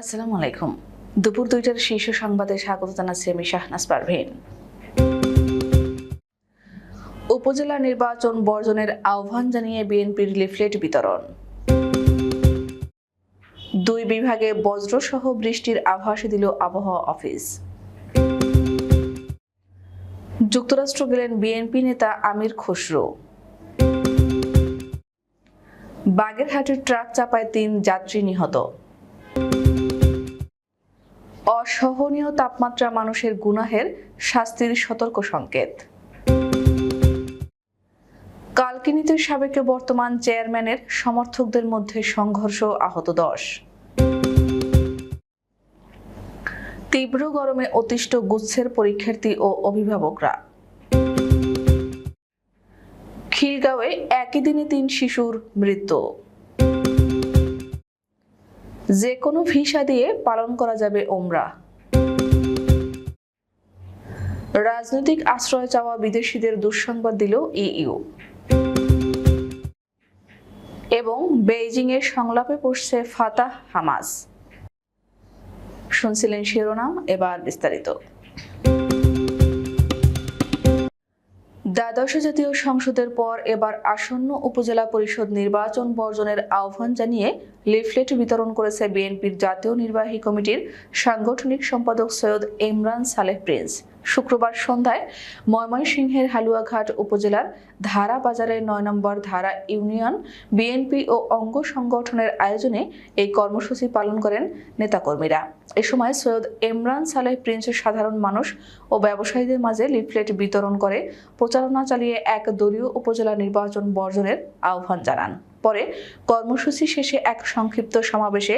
আসসালামু আলাইকুম। দুপুর দুইটার শীর্ষ সংবাদে স্বাগত জানাচ্ছি আমি শাহনাজ পারভীন। উপজেলা নির্বাচন বর্জনের আহ্বান জানিয়ে বিএনপির লিফলেট বিতরণ। দুই বিভাগে বজ্রসহ বৃষ্টির আভাস দিল আবহাওয়া অফিস। যুক্তরাষ্ট্র গেলেন বিএনপি নেতা আমির খসরু। বাগেরহাটের ট্রাক চাপায় তিন যাত্রী নিহত। অসহনীয় তাপমাত্রা মানুষের গুনাহের শাস্তির সতর্ক সংকেত। কালকিনিতে সাবেক বর্তমান চেয়ারম্যানের সমর্থকদের মধ্যে সংঘর্ষ আহত দশ। তীব্র গরমে অতিষ্ঠ গুচ্ছের পরীক্ষার্থী ও অভিভাবকরা। খিলগাঁওয়ে একই দিনে তিন শিশুর মৃত্যু। যে কোনো ভিসা দিয়ে পালন করা যাবে ওমরা। রাজনৈতিক আশ্রয় চাওয়া বিদেশিদের দুঃসংবাদ দিল ইইউ। এবং বেইজিং এর সংলাপে পড়ছে ফাতাহ, হামাস। শুনছিলেন শিরোনাম, এবার বিস্তারিত। দ্বাদশ জাতীয় সংসদের পর এবার আসন্ন উপজেলা পরিষদ নির্বাচন বর্জনের আহ্বান জানিয়ে লিফলেট বিতরণ করেছে বিএনপির জাতীয় নির্বাহী কমিটির সাংগঠনিক সম্পাদক সৈয়দ ইমরান সালেহ প্রিন্স। শুক্রবার সন্ধ্যায় ময়মনসিংহের হালুয়াঘাট উপজেলার ধারা বাজারের নয় নম্বর ধারা ইউনিয়ন, বিএনপি ও অঙ্গ সংগঠনের আয়োজনে এই কর্মসূচি পালন করেন নেতাকর্মীরা। এ সময় সৈয়দ ইমরান সালেহ প্রিন্সের সাধারণ মানুষ ও ব্যবসায়ীদের মাঝে লিফলেট বিতরণ করে প্রচারণা চালিয়ে এক দলীয় উপজেলা নির্বাচন বর্জনের আহ্বান জানান। পরে কর্মসূচি শেষে এক সংক্ষিপ্ত সমাবেশে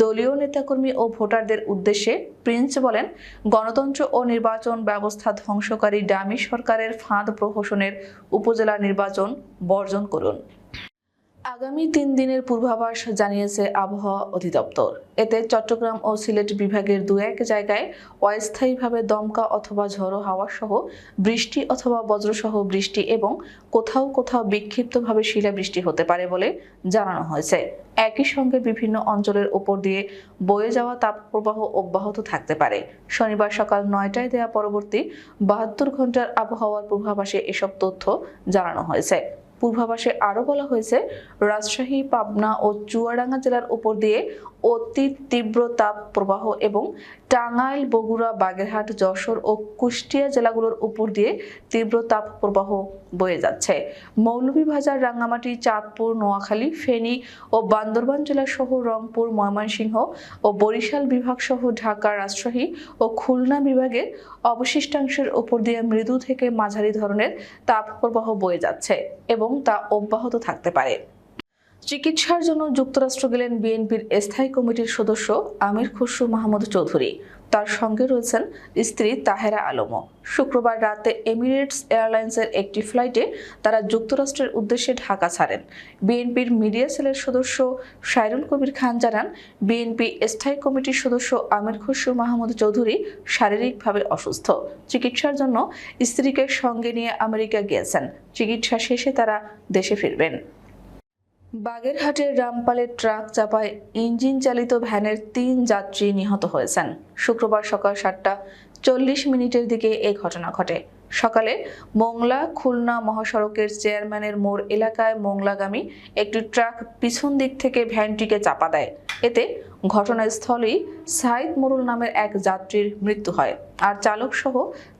দলীয় নেতাকর্মী ও ভোটারদের উদ্দেশ্যে প্রিন্স বলেন, গণতন্ত্র ও নির্বাচন ব্যবস্থা ধ্বংসকারী ডামি সরকারের ফাঁদ প্রহসনের উপজেলা নির্বাচন বর্জন করুন। আগামী তিন দিনের পূর্বাভাস জানিয়েছে আবহাওয়া অধিদপ্তর। এতে চট্টগ্রাম ও সিলেট বিভাগের দু এক জায়গায় অস্থায়ীভাবে দমকা অথবা ঝড়ো হাওয়া সহ বৃষ্টি অথবা বজ্রসহ বৃষ্টি এবং কোথাও কোথাও বিক্ষিপ্তভাবে শিলাবৃষ্টি হতে পারে বলে জানানো হয়েছে। একই সঙ্গে বিভিন্ন অঞ্চলের ওপর দিয়ে বয়ে যাওয়া তাপপ্রবাহ অব্যাহত থাকতে পারে। শনিবার সকাল নয়টায় দেয়া পরবর্তী বাহাত্তর ঘণ্টার আবহাওয়ার পূর্বাভাসে এসব তথ্য জানানো হয়েছে। পূর্বাভাসে আরও বলা হয়েছে রাজশাহী পাবনা ও চুয়াডাঙ্গা জেলার উপর দিয়ে অতি তীব্র তাপ প্রবাহ এবং টাঙ্গাইল, বগুড়া, বাগেরহাট, যশোর ও কুষ্টিয়া জেলাগুলোর উপর দিয়ে তীব্র তাপ প্রবাহ বয়ে যাচ্ছে। মৌলভীবাজার, রাঙ্গামাটি, চাঁদপুর, নোয়াখালী, ফেনী ও বান্দরবান জেলা সহ রংপুর, ময়মনসিংহ ও বরিশাল বিভাগ সহ ঢাকা রাজশাহী ও খুলনা বিভাগের অবশিষ্টাংশের উপর দিয়ে মৃদু থেকে মাঝারি ধরনের তাপপ্রবাহ বয়ে যাচ্ছে এবং তা অব্যাহত থাকতে পারে। চিকিৎসার জন্য যুক্তরাষ্ট্র গেলেন বিএনপির স্থায়ী কমিটির সদস্য আমির খসরু মাহমুদ চৌধুরী। তার সঙ্গে রয়েছেন স্ত্রী তাহেরা আলমও। শুক্রবার রাতে এমিরেটস এয়ারলাইন্সের একটি ফ্লাইটে তারা যুক্তরাষ্ট্রের উদ্দেশ্যে ঢাকা ছাড়েন। বিএনপির মিডিয়া সেলের সদস্য সাইরুল কবির খান জানান, বিএনপি স্থায়ী কমিটির সদস্য আমির খসরু মাহমুদ চৌধুরী শারীরিকভাবে অসুস্থ। চিকিৎসার জন্য স্ত্রীকে সঙ্গে নিয়ে আমেরিকা গিয়েছেন। চিকিৎসা শেষে তারা দেশে ফিরবেন। বাগেরহাটের রামপালের ট্রাক চাপায় ইঞ্জিন চালিত ভ্যানের তিন যাত্রী নিহত হয়েছেন। শুক্রবার সকাল সাতটা চল্লিশ মিনিটের দিকে এ ঘটনা ঘটে। সকালে মোংলা খুলনা মহাসড়কের চেয়ারম্যানের মোড় এলাকায় মোংলাগামী একটি ট্রাক পিছন দিক থেকে ভ্যানটিকে চাপা দেয়। এতে ঘটনাস্থলেই সাইদ মোরুল নামের এক যাত্রীর মৃত্যু হয়। আর চালক সহ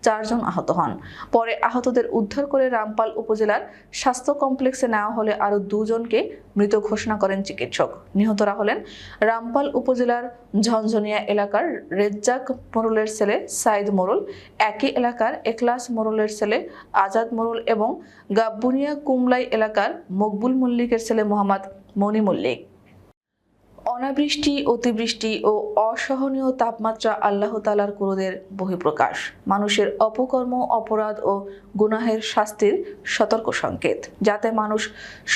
চারজন আহত হন। পরে আহতদের উদ্ধার করে রামপাল উপজেলার স্বাস্থ্য কমপ্লেক্সে নেওয়া হলে আরও দুজনকে মৃত ঘোষণা করেন চিকিৎসক। নিহতরা হলেন রামপাল উপজেলার ঝনঝনিয়া এলাকার রেজ্জাক মোরুলের ছেলে সাইদ মোরুল, একই এলাকার একলাস মোরুলের ছেলে আজাদ মোরুল এবং গাব্বুনিয়া কুমলাই এলাকার মকবুল মল্লিকের ছেলে মোহাম্মদ মনি মল্লিক অনাবৃষ্টি, অতিবৃষ্টি ও অসহনীয় তাপমাত্রা আল্লাহ তালার ক্রোধের বহিঃপ্রকাশ। মানুষের অপকর্ম, অপরাধ ও গুনাহের শাস্তির সতর্ক সংকেত। যাতে মানুষ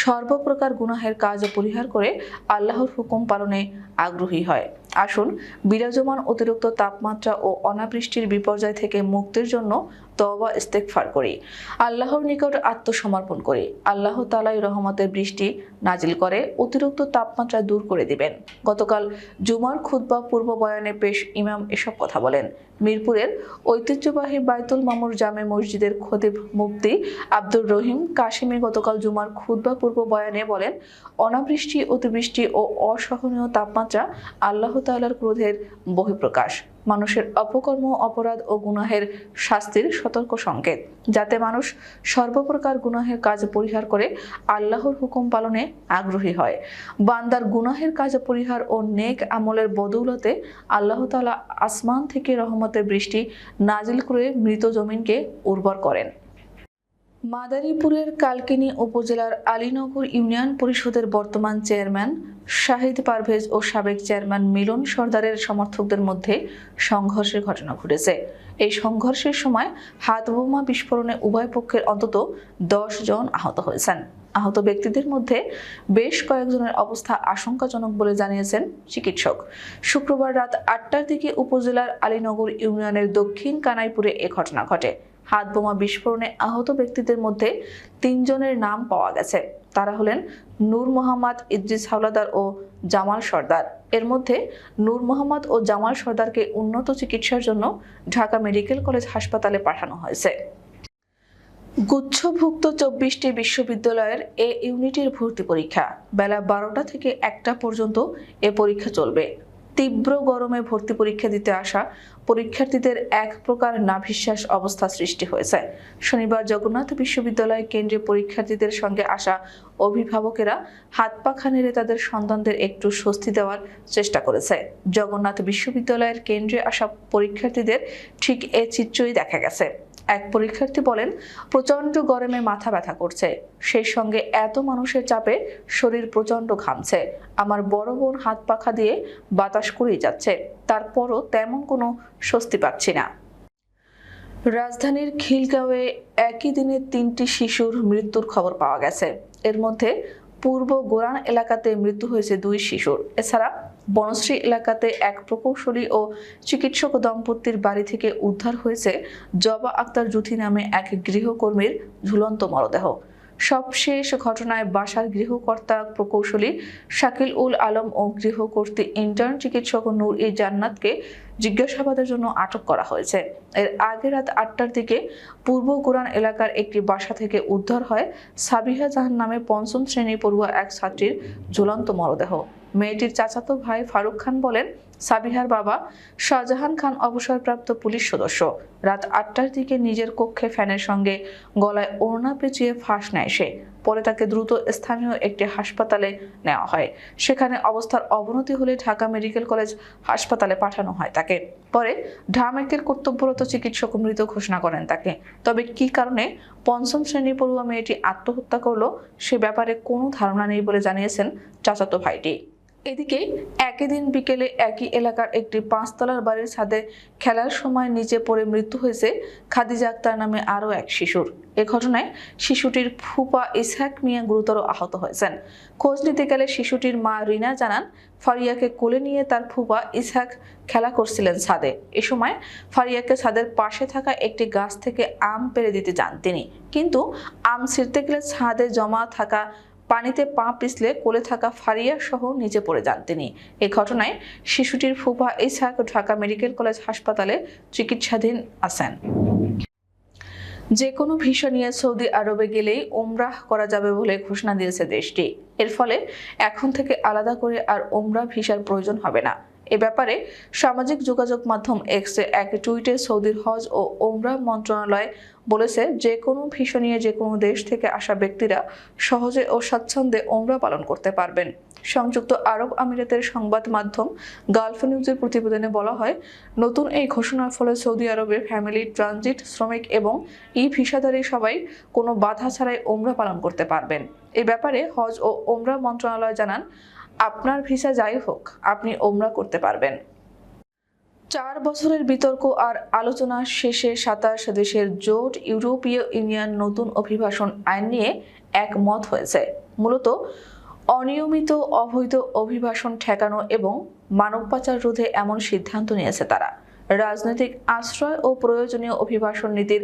সর্বপ্রকার গুনাহের কাজ পরিহার করে, আল্লাহর হুকুম পালনে আগ্রহী হয়। আসুন, বিরাজমান অতিরিক্ত তাপমাত্রা ও অনাবৃষ্টির বিপর্যয় থেকে মুক্তির জন্য তবা ইস্তেকফার করি। আল্লাহর নিকট আত্মসমর্পণ করি। আল্লাহ তালাই রহমতের বৃষ্টি নাজিল করে, অতিরিক্ত তাপমাত্রা দূর করে দিবেন। গতকাল জুমার খুতবা পূর্ব বয়ানে পেশ ইমাম এসব কথা বলেন। মিরপুরের ঐতিহ্যবাহী বাইতুল মামুর জামে মসজিদের খতিব মুফতি আব্দুর রহিম কাশিমি গতকাল জুমার খুতবা পূর্ব বয়ানে বলেন, অনাবৃষ্টি, অতিবৃষ্টি ও অসহনীয় তাপমাত্রা আল্লাহ তাআলার ক্রোধের বহিঃপ্রকাশ। মানুষের অপকর্ম, অপরাধ ও গুনাহের শাস্তির সতর্ক সংকেত। যাতে মানুষ সর্বপ্রকার গুনাহের কাজ পরিহার করে, আল্লাহর হুকুম পালনে আগ্রহী হয়। বান্দার গুনাহের কাজ পরিহার ও নেক আমলের বদৌলতে আল্লাহ তালা আসমান থেকে রহমতের বৃষ্টি নাজিল করে মৃত জমিনকে উর্বর করেন। মাদারীপুরের কালকিনি উপজেলার আলীনগর ইউনিয়ন পরিষদের বর্তমান চেয়ারম্যান শাহিদ পারভেজ ও সাবেক চেয়ারম্যান মিলন সর্দারের সমর্থকদের মধ্যে সংঘর্ষের ঘটনা ঘটেছে। এই সংঘর্ষের সময় হাত বোমা বিস্ফোরণে উভয় পক্ষের অন্তত দশ জন আহত হয়েছেন। আহত ব্যক্তিদের মধ্যে বেশ কয়েকজনের অবস্থা আশঙ্কাজনক বলে জানিয়েছেন চিকিৎসক। শুক্রবার রাত আটটার দিকে উপজেলার আলীনগর ইউনিয়নের দক্ষিণ কানাইপুরে এ ঘটনা ঘটে। হাত বোমা বিস্ফোরণে আহত ব্যক্তিদের মধ্যে তিনজনের নাম পাওয়া গেছে। তারা হলেন নূর মোহাম্মদ, ইদ্রিস হাওলাদার ও জামাল সর্দার। এর মধ্যে নূর মোহাম্মদ ও জামাল সর্দারকে উন্নত চিকিৎসার জন্য ঢাকা মেডিকেল কলেজ হাসপাতালে পাঠানো হয়েছে। গুচ্ছভুক্ত চব্বিশটি বিশ্ববিদ্যালয়ের এ ইউনিটের ভর্তি পরীক্ষা বেলা বারোটা থেকে একটা পর্যন্ত এ পরীক্ষা চলবে। তীব্র গরমে ভর্তি পরীক্ষা দিতে আসা পরীক্ষার্থীদের এক প্রকার নাভিশ্বাস অবস্থা সৃষ্টি হয়েছে। শনিবার জগন্নাথ বিশ্ববিদ্যালয় কেন্দ্রে পরীক্ষার্থীদের সঙ্গে আসা অভিভাবকেরা হাত পাখা নেড়ে তাদের সন্তানদের একটু স্বস্তি দেওয়ার চেষ্টা করেছে। জগন্নাথ বিশ্ববিদ্যালয়ের কেন্দ্রে আসা পরীক্ষার্থীদের ঠিক এ চিত্রই দেখা গেছে। এক পরীক্ষার্থী বলেন প্রচণ্ড গরমে মাথা ব্যথা করছে। সেই সঙ্গে এত মানুষের চাপে শরীর প্রচণ্ড ঘামছে। আমার বড় বোন হাত পাখা দিয়ে বাতাস করেই যাচ্ছে। তারপরও তেমন কোনো স্বস্তি পাচ্ছি না। রাজধানীর খিলগাঁওয়ে একই দিনে তিনটি শিশুর মৃত্যুর খবর পাওয়া গেছে। এর মধ্যে পূর্ব গোরান এলাকাতে মৃত্যু হয়েছে দুই শিশুর। এছাড়া বনশ্রী এলাকাতে এক প্রকৌশলী ও চিকিৎসক দম্পতির বাড়ি থেকে উদ্ধার হয়েছে জবা আক্তার জুথি নামে এক গৃহকর্মীর ঝুলন্ত মরদেহ। সবশেষ ঘটনায় বাসার গৃহকর্তা প্রকৌশলী শাকিল উল আলম ও গৃহকর্ত্রী ইন্টার্ন চিকিৎসক নূর ই জান্নাতকে জিজ্ঞাসাবাদের জন্য আটক করা হয়েছে। এর আগে রাত আটটার দিকে পূর্ব কোরআন এলাকার একটি বাসা থেকে উদ্ধার হয় সাবিহা জাহান নামে পঞ্চম শ্রেণি পড়ুয়া এক ছাত্রীর ঝুলন্ত মরদেহ। মেয়েটির চাচাতো ভাই ফারুক খান বলেন, সাবিহার বাবা শাহজাহান খান অবসরপ্রাপ্ত পুলিশ সদস্য। রাত আটটার দিকে নিজের কক্ষে ফ্যানের সঙ্গে গলায় ওড়না পেঁচিয়ে ফাঁস নেয় সে। পরে তাকে দ্রুত স্থানীয় একটি হাসপাতালে নেওয়া হয়। সেখানে অবস্থার অবনতি হলে ঢাকা মেডিকেল কলেজ হাসপাতালে পাঠানো হয় তাকে। পরে ঢামেকের কর্তব্যরত চিকিৎসক মৃত ঘোষণা করেন তাকে। তবে কি কারণে পঞ্চম শ্রেণি পড়ুয়া মেয়েটি আত্মহত্যা করল, সে ব্যাপারে কোনো ধারণা নেই বলে জানিয়েছেন চাচাতো ভাইটি। এদিকে একই দিন বিকেলে একই এলাকার একটি পাঁচতলার বাড়ির ছাদে খেলার সময় নিচে পড়ে মৃত্যু হয়েছে খাদিজা আক্তার নামে আরও এক শিশুর। এ ঘটনায় শিশুটির ফুপা ইসহাক মিয়া গুরুতর আহত হয়েছেন। খোঁজ নিতে গেলে শিশুটির মা রিনা জানান, ফারিয়াকে কোলে নিয়ে তার ফুপা ইসহাক খেলা করছিলেন ছাদে। এ সময় ফারিয়াকে ছাদের পাশে থাকা একটি গাছ থেকে আম পেরে দিতে যান তিনি। কিন্তু আম ছিঁড়তে গেলে ছাদে জমা থাকা পানিতে পা পিছলে কোলে থাকা ফারিয়া সহ নিচে পড়ে যান তিনি। এ ঘটনায় শিশুটির ফুফা ইসহাক ঢাকা মেডিকেল কলেজ হাসপাতালে চিকিৎসাধীন আছেন। যে কোনো ভিসা নিয়ে সৌদি আরবে গেলেই ওমরাহ করা যাবে বলে ঘোষণা দিয়েছে দেশটি। এর ফলে এখন থেকে আলাদা করে আর ওমরা ভিসার প্রয়োজন হবে না। এ ব্যাপারে সামাজিক যোগাযোগ মাধ্যম এক্সে এক টুইটে সৌদির হজ ও ওমরা মন্ত্রণালয় বলেছে, যে কোনো ভিসা নিয়ে যে কোনো দেশ থেকে আসা ব্যক্তিরা সহজে ও স্বাচ্ছন্দ্যে ওমরা পালন করতে পারবেন। সংযুক্ত আরব আমিরাতের সংবাদ মাধ্যম গালফ নিউজের প্রতিবেদনে বলা হয়, নতুন এই ঘোষণার ফলে সৌদি আরবের ফ্যামিলি, ট্রানজিট, শ্রমিক এবং ই ভিসাধারী সবাই কোনো বাধা ছাড়াই ওমরা পালন করতে পারবেন। এ ব্যাপারে হজ ও ওমরা মন্ত্রণালয় জানান আপনার ভিসা যাই হোক, আপনি ওমরা করতে পারবেন। চার বছরের বিতর্ক আর আলোচনা শেষে সাতাশ দেশের জোট ইউরোপীয় ইউনিয়ন নতুন অভিবাসন আইন নিয়ে একমত হয়েছে। মূলত অনিয়মিত, অবৈধ অভিবাসন ঠেকানো এবং মানব পাচার রোধে এমন সিদ্ধান্ত নিয়েছে তারা। রাজনৈতিক আশ্রয় ও প্রয়োজনীয় অভিবাসন নীতির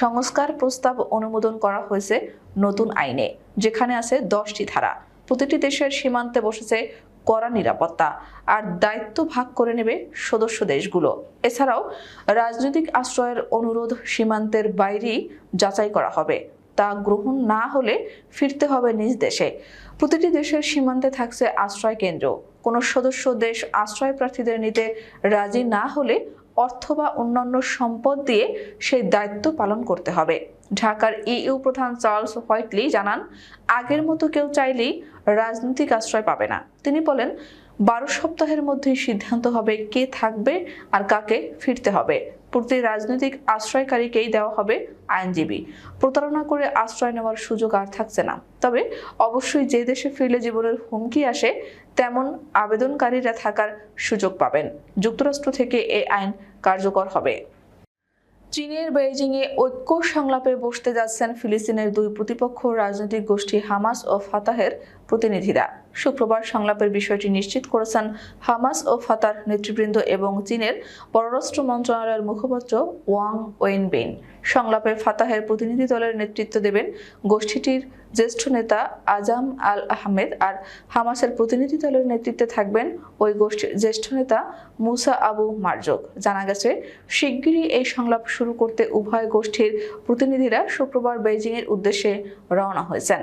সংস্কার প্রস্তাব অনুমোদন করা হয়েছে নতুন আইনে, যেখানে আছে দশটি ধারা। প্রতিটি দেশের সীমান্তে বসেছে কড়া নিরাপত্তা আর দায়িত্ব ভাগ করে নেবে সদস্য দেশগুলো। এছাড়াও রাজনৈতিক আশ্রয়ের অনুরোধ সীমান্তের বাইরেই যাচাই করা হবে। তা গ্রহণ না হলে ফিরতে হবে নিজ দেশে। প্রতিটি দেশের সীমান্তে থাকছে আশ্রয় কেন্দ্র। কোনো সদস্য দেশ আশ্রয় প্রার্থীদের নিতে রাজি না হলে অর্থ বা অন্যান্য সম্পদ দিয়ে সেই দায়িত্ব পালন করতে হবে। ঢাকার ইইউ প্রধান চার্লস হোয়াইটলি জানান, আগের মতো কেউ চাইলেই রাজনৈতিক আশ্রয় পাবে না। তিনি বলেন, বারো সপ্তাহের মধ্যেই সিদ্ধান্ত হবে কে থাকবে আর কাকে ফিরতে হবে। প্রতি রাজনৈতিক আশ্রয়কারীকেই দেওয়া হবে আইনজীবী। প্রতারণা করে আশ্রয় নেওয়ার সুযোগ আর থাকছে না। তবে অবশ্যই যে দেশে ফিরলে জীবনের হুমকি আসে, তেমন আবেদনকারীরা থাকার সুযোগ পাবেন। যুক্তরাষ্ট্র থেকে এই আইন কার্যকর হবে। চীনের বেইজিংয়ে ঐক্য সংলাপে বসতে যাচ্ছেন ফিলিস্তিনের দুই প্রতিপক্ষ রাজনৈতিক গোষ্ঠী হামাস ও ফাতাহের প্রতিনিধিরা। শুক্রবার সংলাপের বিষয়টি নিশ্চিত করেছেন হামাস ও ফাতার নেতৃবৃন্দ এবং চীনের পররাষ্ট্র মন্ত্রণালয়ের মুখপাত্র ওয়াং ওয়েনবেন। সংলাপে ফাতাহের প্রতিনিধি দলের নেতৃত্ব দেবেন গোষ্ঠীটির জ্যেষ্ঠ নেতা আজাম আল আহমেদ আর হামাসের প্রতিনিধি দলের নেতৃত্বে থাকবেন ওই গোষ্ঠীর জ্যেষ্ঠ নেতা মুসা আবু মার্জক। জানা গেছে, শিগগিরই এই সংলাপ শুরু করতে উভয় গোষ্ঠীর প্রতিনিধিরা শুক্রবার বেইজিংয়ের উদ্দেশ্যে রওনা হয়েছেন।